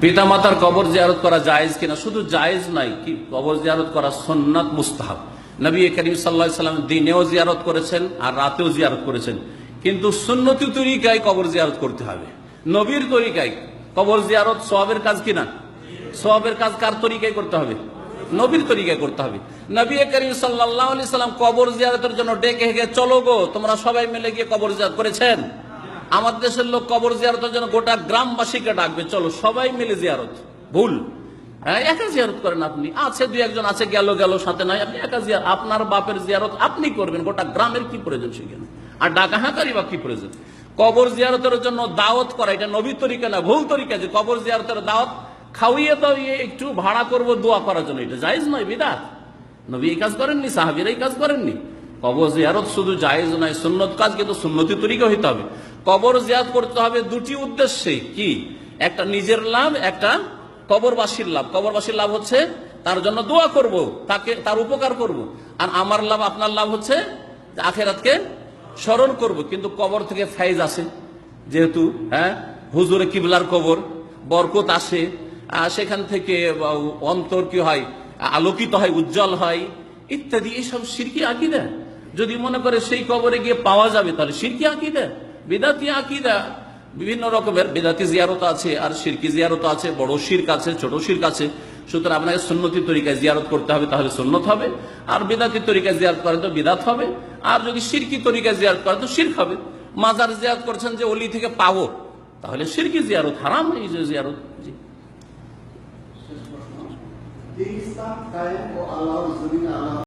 পিতা মাতার কবর জিয়ারত করা জায়েজ কিনা? শুধু জায়েজ নাই, কি? কবর জিয়ারত করা সন্ন্যাত মুস্তাহাব। নবী করিম সাল্লাহ সাল্লাম দিনেও জিয়ারত করেছেন আর রাতেও জিয়ারত করেছেন। কিন্তু সুন্নতি তরিকায় কবর জিয়ারত করতে হবে। নবীর তরিকায় কবর জিয়ারত সবের কাজ কিনা? সবের কাজ কার তরিকায় করতে হবে? নবীর তরিকায় করতে হবে। নবী করিম সাল্লাহ আলি সাল্লাম কবর জিয়ারতের জন্য ডেকে হেগে, চলো গো, তোমরা সবাই মিলে গিয়ে কবর জিয়ারত করেছেন? আমাদের দেশের লোক কবর জিয়ারতের জন্য গোটা গ্রামবাসীকে ডাকবে। চলো, সবাই মিলে জিয়ারত। ভুল। হ্যাঁ একা জিয়ারত করেন আপনি। আছে, দুই একজন আছে, গেল গেল, সাথে নাই। আপনি একা জিয়ার আপনার বাপের জিয়ারত আপনি করবেন। গোটা গ্রামের কি প্রয়োজন সেখানে? আর ডাকা হাঁকারি বা কি প্রয়োজন? কবর জিয়ারতের জন্য দাওয়াত করা, এটা নবী তরিকা না, ভুল তরিকা যে কবর জিয়ারতের দাওয়াত খাওয়িয়ে দাও ইয়ে একটু ভাড়া করব, দোয়া করার জন্য। এটা জায়েজ নয়, বিদাত। নবী এই কাজ করেননি, সাহাবিরা এই কাজ করেননি। কবর জিয়ারত শুধু জায়েজ নয়, সুন্নত কাজ কিন্তু সুন্নতি তরিকা হইতে হবে। কবর জিয়ারত করতে হবে দুটি উদ্দেশ্যে। কি? একটা নিজের লাভ, একটা কবরবাসীর লাভ। কবরবাসীর লাভ হচ্ছে তার জন্য দোয়া করব, তাকে, তার উপকার করব। আর আমার লাভ, আপনার লাভ হচ্ছে আখেরাতকে স্মরণ করব। কিন্তু কবর থেকে ফাইজ আসে। যেহেতু হ্যাঁ হুজুরে কিবলার কবর, বরকত আসে। সেখান থেকে অন্তর কি হয়, আলোকিত হয়, উজ্জ্বল হয়। ইত্যাদি এইসব সিরকি আকিদা। যদি মনে করে সেই কবরে গিয়ে পাওয়া যাবে, তাহলে সিরকি আকিদা, বিদাতি আকিদা, বিভিন্ন রকমের বেদাতি জিয়ারত আছে, আর সিরকি জিয়ারত আছে, বড় শির্ক আছে, ছোট শির্ক আছে। সুতরাং আপনাকে সুন্নতি তরিকায় জিয়ারত করতে হবে, তাহলে সুন্নত হবে। আর বেদাতি তরিকায় জিয়ারত করেন তো বিদাত হবে। আর যদি সিরকি তরিকায় জিয়ারত করেন তো শির্ক হবে। মাজার জিয়ারত করছেন যে অলি থেকে পাবো তাহলে সিরকি জিয়ারত, হারাম এই যে জিয়ারত। জি।